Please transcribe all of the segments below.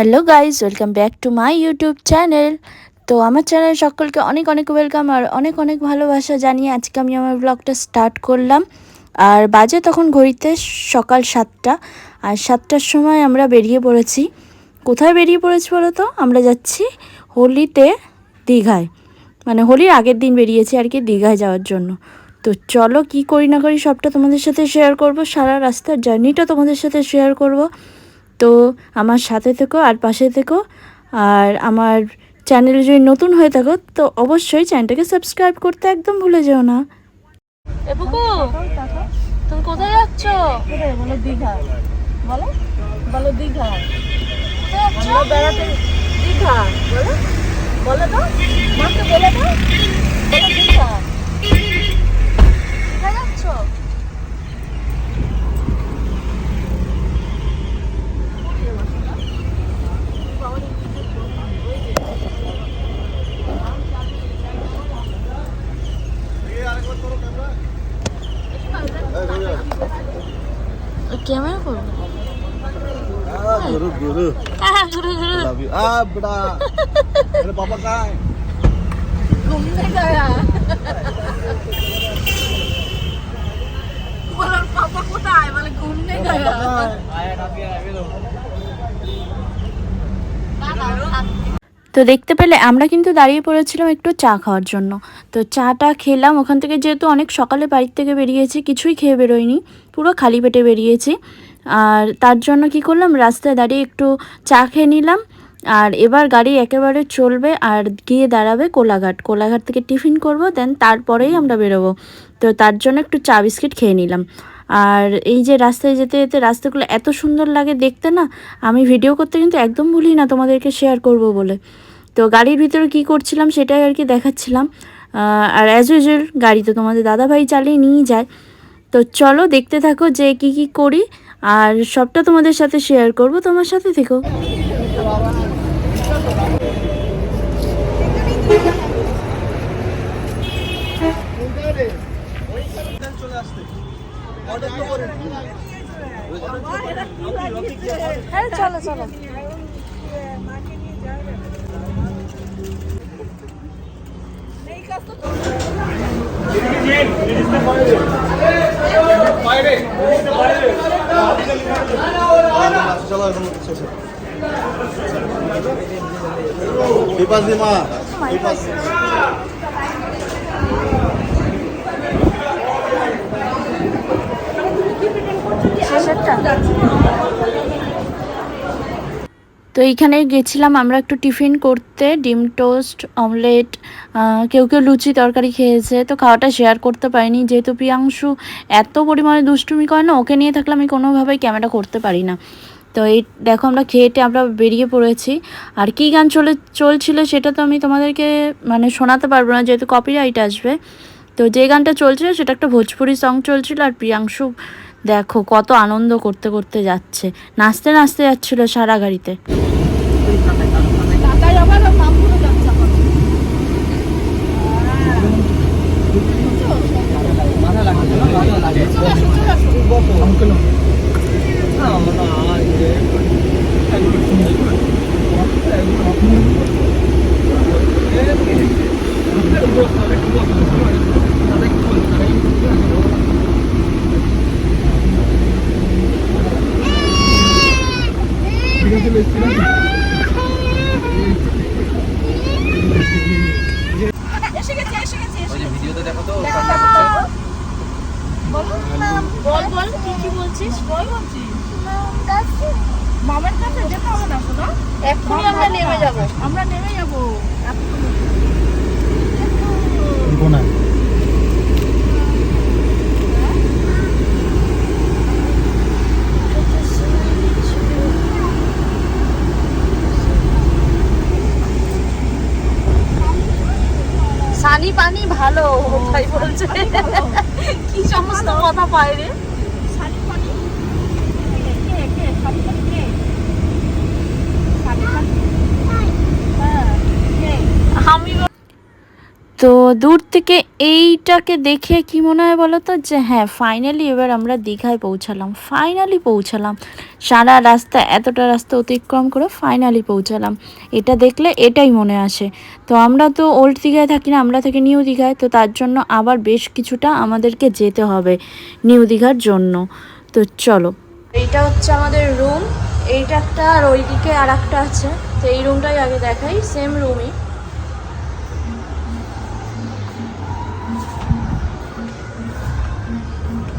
Hello guys welcome back to my YouTube channel তো আমার channel সকলকে অনেক অনেক ওয়েলকাম আর অনেক অনেক ভালোবাসা জানিয়ে আজকে আমি আমার ব্লগটা স্টার্ট করলাম। আর বাজে তখন ঘড়িতে সকাল সাতটা, আর সাতটার সময় আমরা বেরিয়ে পড়েছি। কোথায় বেরিয়ে পড়েছি বলো তো আমরা যাচ্ছি হোলিতে দীঘায়। মানে হোলির আগের দিন বেরিয়েছি আর কি দীঘায় যাওয়ার জন্য। তো চলো কি করি না করি সবটা তোমাদের সাথে শেয়ার করব, সারা রাস্তার জার্নিটা তোমাদের সাথে শেয়ার করব। তো আমার সাথে থেকো আর পাশে থেকো। আর আমার চ্যানেল যদি নতুন হয়ে থাকো তো অবশ্যই চ্যানেলটাকে সাবস্ক্রাইব করতে একদম ভুলে যেও না। তুমি কোথায় যাচ্ছ? বলো দীঘা। বলো? বলো দীঘা বলো। ప్రేమే గురు గురు గురు గురు లవ్ యు ఆ బడా అరే పాపా కాయ్ గుమ్ నే గయా बोला पापा कुठं आहे मला घुम नाही गया তো দেখতে পেলে আমরা কিন্তু দাঁড়িয়ে পড়েছিলাম একটু চা খাওয়ার জন্য। তো চাটা খেলাম, ওখান থেকে যেহেতু অনেক সকালে বাড়ির থেকে বেরিয়েছি, কিছুই খেয়ে বেরোয়নি, পুরো খালি পেটে বেরিয়েছি। আর তার জন্য কি করলাম, রাস্তায় দাঁড়িয়ে একটু চা খেয়ে নিলাম, আর এবার গাড়ি একেবারে চলবে আর গিয়ে দাঁড়াবে কোলাঘাট। কোলাঘাট থেকে টিফিন করব দেন তারপরেই আমরা বেরোবো। তো তার জন্য একটু চা বিস্কিট খেয়ে নিলাম। আর এই যে রাস্তায় যেতে যেতে রাস্তাগুলো এত সুন্দর লাগে দেখতে না, আমি ভিডিও করতে কিন্তু একদম ভুলি না তোমাদেরকে শেয়ার করব বলে। তো গাড়ির ভিতরে কি করছিলাম সেটাই আর কি দেখাচ্ছিলাম। আর অ্যাজ ইউজুয়াল গাড়ি তো তোমাদের দাদাভাই চালিয়ে নিয়ে যায়। তো চলো দেখতে থাকো যে কি কি করি, আর সবটা তোমাদের সাথে শেয়ার করব, তোমার সাথে থেকো। হ্যাঁ চলো চলো বিপাশী মা বিপাশী তো এইখানে গেছিলাম, আমরা একটু টিফিন করতে, ডিম টোস্ট, অমলেট কেউ কেউ লুচি তরকারি খেয়েছে, তো খাওয়াটা শেয়ার করতে পারিনি। যেহেতু প্রিয়াংশু এত পরিমাণে দুষ্টুমি করে না, ওকে নিয়ে থাকলে আমি কোনোভাবেই ক্যামেরা করতে পারি না। তো এই দেখো আমরা খেয়েটে আমরা বেরিয়ে পড়েছি। আর কি গান চলে, চলছিল সেটা তো আমি তোমাদেরকে মানে শোনাতে পারব না, যেহেতু কপিরাইট আসবে। তো যে গানটা চলছিল সেটা একটা ভোজপুরি সং চলছিল, আর প্রিয়াংশু দেখো কত আনন্দ করতে করতে যাচ্ছে। নাচতে নাচতে যাচ্ছিল সারা গাড়িতে। টাকায় আবার বল বল কি কি বলছিস বল বলছিস মামার কাছে যেতে হবে না শোনো এক্ষুনি আমরা নেমে যাব। আমরা নেমে যাব সানি ভালো তাই বলছে। কি সমস্ত কথা পায় রে শাড়ি পানি কে কে শাড়ি পানি কে শাড়ি পানি হ্যাঁ কে আমি তো দূর থেকে এইটাকে দেখে কি মনে হয় বলো তো? যে হ্যাঁ ফাইনালি এবার আমরা দীঘায় পৌঁছালাম ফাইনালি পৌঁছালাম। সারা রাস্তা, এতটা রাস্তা অতিক্রম করে ফাইনালি পৌঁছালাম। এটা দেখলে এটাই মনে আসে। তো আমরা তো ওল্ড দীঘায় থাকি না, আমরা থাকি নিউ দীঘায়, তো তার জন্য আবার বেশ কিছুটা আমাদেরকে যেতে হবে নিউ দীঘার জন্য। তো চলো। এইটা হচ্ছে আমাদের রুম এইটা একটা আর ওইদিকে আর একটা আছে। তো এই রুমটাই আগে দেখাই সেম রুমই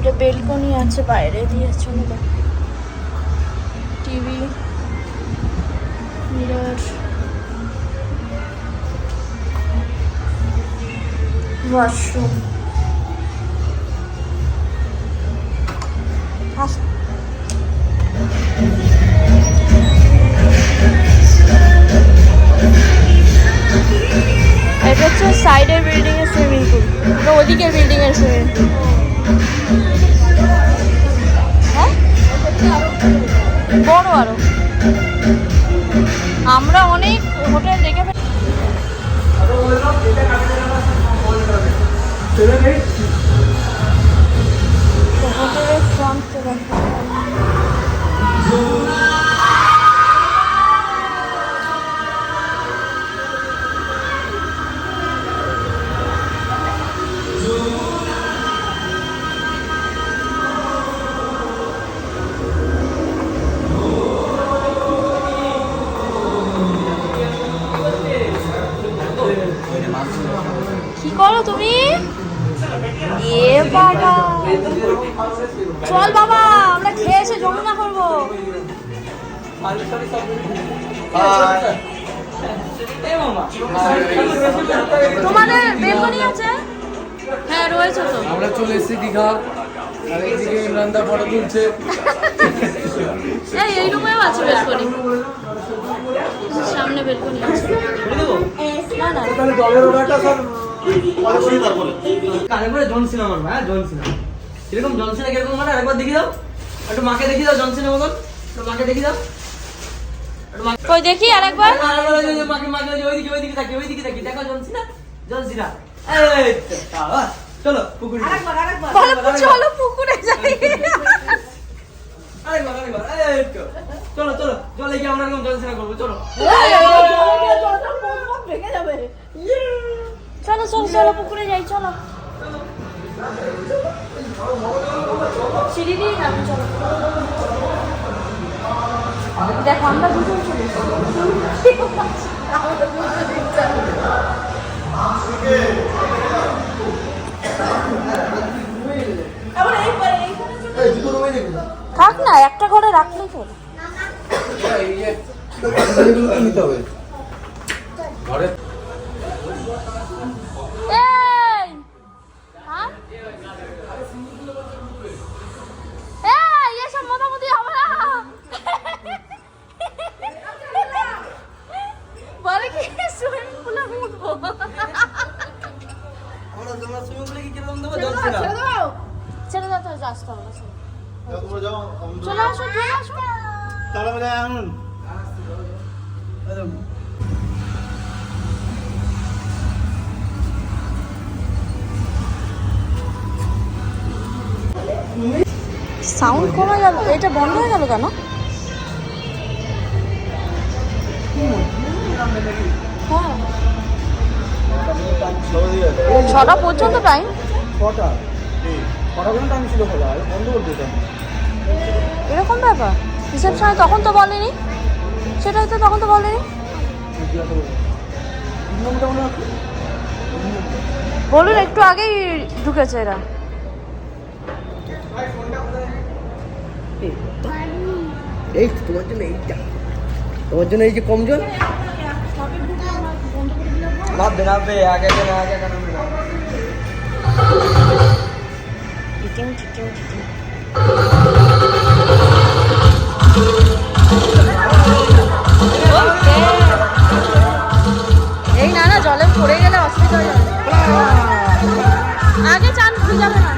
এটা বেলকনি আছে বাইরে দিয়ে চলে টিভি, মিরর, ওয়াশরুম। এটা হচ্ছে সাইডের বিল্ডিং এর সুইমিং পুল ওটা ওদিকের বিল্ডিং এর সুইমিং পুল হ্যাঁ? বড় আরও। আমরা অনেক হোটেল দেখে হোটেলের ফ্রন্ট তোমাদের বেলকনি আছে? হ্যাঁ রয়েছে তো। আমরা চলে এসেছি দীঘা। আর ইমরানদা ফটো তুলছে। এই এই রুমেও আছে বেলকনি। সামনে বেলকনি আছে। না না। তাহলে জলের জন সিনেমা হ্যাঁ জন সিনেমা এরকম জন সিনেমা কীরকম মানে? আরেকবার দেখিয়ে দাও। একটু মাকে দেখিয়ে দাও জন সিনেমা মতন একটু মাকে দেখিয়ে দাও। কই দেখি তো, বাবা, চলো পুকুরে চলো পুকুরে যাই চলো চলো জলে গিয়ে আমরা এরকম জন করব চলো চলো চলো চলো পুকুরে যাই চলো। সিঁড়ি দিয়ে যাব চলো। দেখো আমরা দুজন চলে থাক না একটা ঘরে রাখলেই চলো। ঘরে ছেড়ে দাও তো চলে আসো চলে আসো। তাহলে বলে আনুন। সাউন্ড কমে গেল এটা বন্ধ হয়ে গেল কেন? হ্যাঁ। ছটা পর্যন্ত টাইম ছটা ছটা পর্যন্ত আমি ছিল খোলা বন্ধ করে দিতাম এরকম ব্যাপার? রিসেপশনে তখন তো বলেনি? সেটাই তো তখন তো বলেনি? বলুন একটু আগেই ঢুকেছে এরা। এই তোমার জন্য এইটা। তোমার জন্য এই যে কম জল নামবে নামবে আগে আগে আগে এই না না জলে পড়ে গেলে অসুবিধা হয়ে যাবে। আগে চান যাবে না।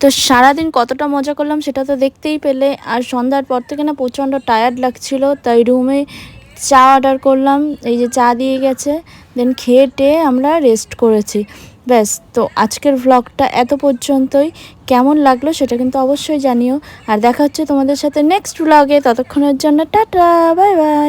তো সারাদিন কতটা মজা করলাম সেটা তো দেখতেই পেলে। আর সন্ধ্যার পর থেকে না প্রচণ্ড টায়ার্ড লাগছিল, তাই রুমে চা অর্ডার করলাম, এই যে চা দিয়ে গেছে দেন খেয়ে টেয়ে আমরা রেস্ট করেছি। ব্যাস, তো আজকের ভ্লগটা এত পর্যন্তই। কেমন লাগল সেটা কিন্তু অবশ্যই জানিও। আর দেখা হচ্ছে তোমাদের সাথে নেক্সট ব্লগে ততক্ষণের জন্য টাটা বাই বাই